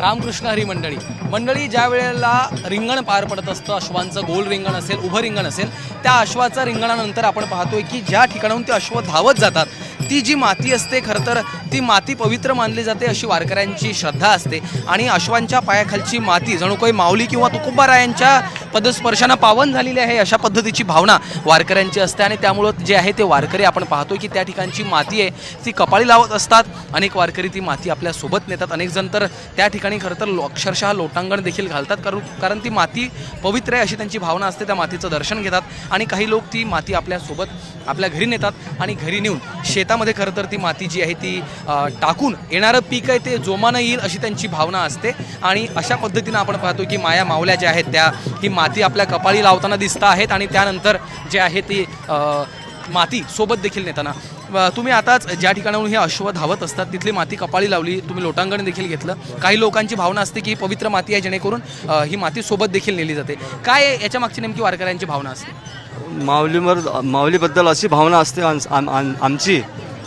रामकृष्ण हरी मंडळी. मंडळी ज्या वेळेला रिंगण पार पडत असतं अश्वांचं गोल रिंगण असेल उभं रिंगण असेल त्या अश्वाच्या रिंगणानंतर आपण पाहतोय की ज्या ठिकाणाहून ते अश्व धावत जातात ती जी माती असते खरं तर ती माती पवित्र मानली जाते अशी वारकऱ्यांची श्रद्धा असते. आणि अश्वांच्या पायाखालची माती जणू काही माऊली किंवा तुकोबारायांच्या पदस्पर्शानं पावन झालेली आहे अशा पद्धतीची भावना वारकऱ्यांची असते. आणि त्यामुळं जे आहे ते वारकरी आपण पाहतो की त्या ठिकाणची माती आहे ती कपाळी लावत असतात. अनेक वारकरी ती माती आपल्यासोबत नेतात. अनेक जण तर त्या ठिकाणी खरं तर लो- अक्षरशः लोटांगण देखील घालतात. कारण कारण ती माती पवित्र आहे अशी त्यांची भावना असते. त्या मातीचं दर्शन घेतात. आणि काही लोक ती माती आपल्यासोबत आपल्या घरी नेतात. आणि घरी नेऊन शेतामध्ये खरं तर ती माती जी आहे ती टाकून येणारं पीक आहे ते जोमानं येईल अशी त्यांची भावना असते. आणि अशा पद्धतीनं आपण पाहतो की माया मावल्या ज्या आहेत त्या ही माती आपल्या कपाळी लावताना दिसत आहेत आणि त्यानंतर जे आहे ती माती सोबत देखील नेताना. तुम्ही आताच ज्या ठिकाणाहून हे अश्व धावत असतात तिथली माती कपाळी लावली तुम्ही लोटांगण देखील घेतलं. काही लोकांची भावना असते की ही पवित्र माती आहे जेणेकरून ही माती सोबत देखील नेली जाते. काय याच्या मागची नेमकी वारकऱ्यांची भावना असते? माऊलीवर माऊलीबद्दल अशी भावना असते आम- आम- आम- आमची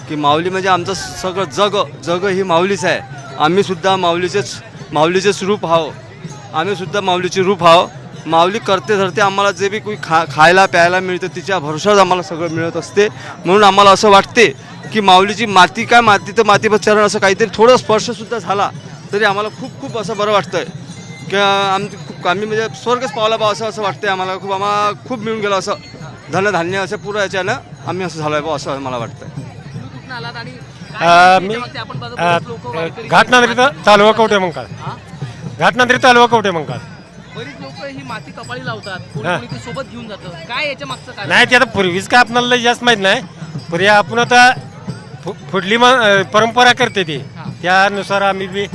की माऊली म्हणजे आमचं सगळं जग जग ही माऊलीच आहे. आम्ही सुद्धा माऊलीचेच माऊलीचेच रूप आहो. आम्ही सुद्धा माऊलीचे रूप आहो. माऊली करते धरते आम्हाला जे बी काही खा खायला प्यायला मिळतं तिच्या भरोशाच आम्हाला सगळं मिळत असते. म्हणून आम्हाला असं वाटते की माऊलीची माती काय माती? तर मातीवर चरण असं काहीतरी थोडं स्पर्शसुद्धा झाला तरी आम्हाला खूप खूप असं बरं वाटतं आहे की आमची खूप आम्ही म्हणजे स्वर्गच पावला बा असं असं वाटतंय आम्हाला. खूप आम्हाला खूप मिळून गेलं असं. धनधान्य असं पुरं याच्यानं आम्ही असं झालोय बा असं मला वाटतं आहे आलात आणि अ, मी घाटनांद्री तालुका कवटे मंकाळ. घाटनांद्री तालुका कवटे मंकाळ. बरीच लोक ही माती कपाळी लावतात. कोणी. कोणी ती सोबत घेऊन जातं. काय याच्या मागचं काय नाही ते आता पूर्वीच काय आपल्याला लय जास्त माहीत नाही पण हे आपण आता फु- पुढली म- अ, परंपरा करते ती. त्यानुसार आम्ही बी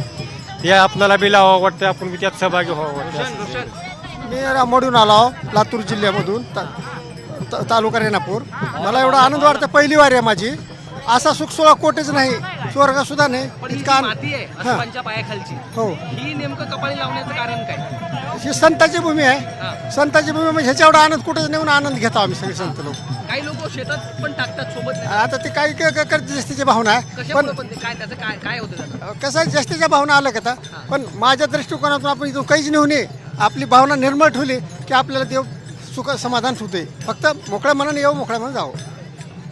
ते आपल्याला बी लावावं वाटतं आपण बी त्यात सहभागी व्हावं वाटतं. रोशन रोशन. मी रामोडून आलो लातूर जिल्ह्यामधून ता, ता- तालुका रेणापूर. मला एवढा आनंद वाटतं पहिली वारी आहे माझी. असा सुखसोळा कोटेच नाही. स्वर्ग सुद्धा नाही. इतका आन- माती आहे अश्वांच्या पायाखालची हो. ही नेमकं कपाळी लावण्याचं कारण काय? ही संताची भूमी. आहे. संताची भूमी म्हणजे ह्याच्या एवढा आनंद कुठेच नेऊन आनंद घेतो आम्ही सगळे संत लोक. काही लोक शेतात पण टाकतात सोबत. आता ते काही क- क- करते जास्तीची भावना आहे. पण कशामुळे पण ते काय त्याचं काय काय होतं कसं आहे, जास्तीच्या भावना आल्या का आता? पण माझ्या दृष्टिकोनातून आपण इथून काहीच नेऊ नये. आपली भावना निर्मळ ठेवली की आपल्याला देव सुख समाधान होते फक्त मोकळ्या मनाने येऊ मोकळ्या मनाने जावं.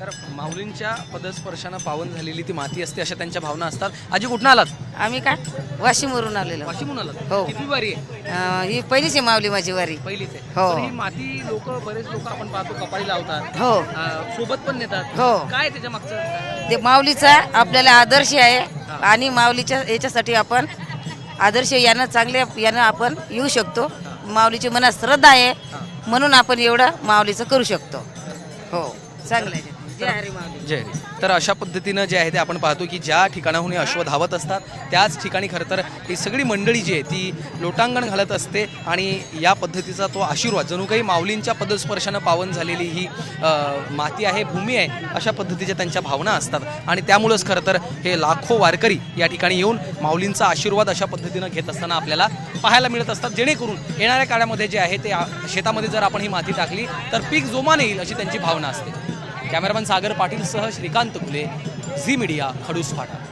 तर माऊलींच्या पदस्पर्शानं पावन झालेली ती माती असते अशा त्यांच्या भावना असतात. आजी कुठून आलात? आम्ही काय? वाशिमवरून आलेलो. वाशिमहून आलात. हो. किती वारी आहे? अं, ही पहिलीच आहे माऊली माझी वारी. पहिलीच आहे. हो. तर ही माती लोक बरेच लोक आपण पाहतो कपाळी लावतात. हो. अं, सोबत पण नेतात. हो. काय त्याच्या मागचं? ते माऊलीचा आपल्याला आदर्श आहे आणि माऊलीच्या याच्यासाठी आपण आदर्श यानं चांगले यानं आपण येऊ शकतो. माऊलीची मनात श्रद्धा आहे म्हणून आपण एवढं माऊलीचं करू शकतो. हो. चांगलं आहे. जय हरी माऊली जय हरी. तर अशा पद्धतीनं जे आहे ते आपण पाहतो की ज्या ठिकाणाहून हे अश्व धावत असतात त्याच ठिकाणी खरं तर ही सगळी मंडळी जी आहे ती लोटांगण घालत असते आणि या पद्धतीचा तो आशीर्वाद जणू काही माऊलींच्या पदस्पर्शानं पावन झालेली ही माती आहे भूमी आहे अशा पद्धतीच्या त्यांच्या भावना असतात. आणि त्यामुळंच खरं तर हे लाखो वारकरी या ठिकाणी येऊन माऊलींचा आशीर्वाद अशा पद्धतीनं घेत असताना आपल्याला पाहायला मिळत असतात. जेणेकरून येणाऱ्या काळामध्ये जे आहे ते शेतामध्ये जर आपण ही माती टाकली तर पीक जोमाने येईल अशी त्यांची भावना असते. कॅमेरामॅन सागर पाटील सह श्रीकांत कुले झी मीडिया खडूस फाटा.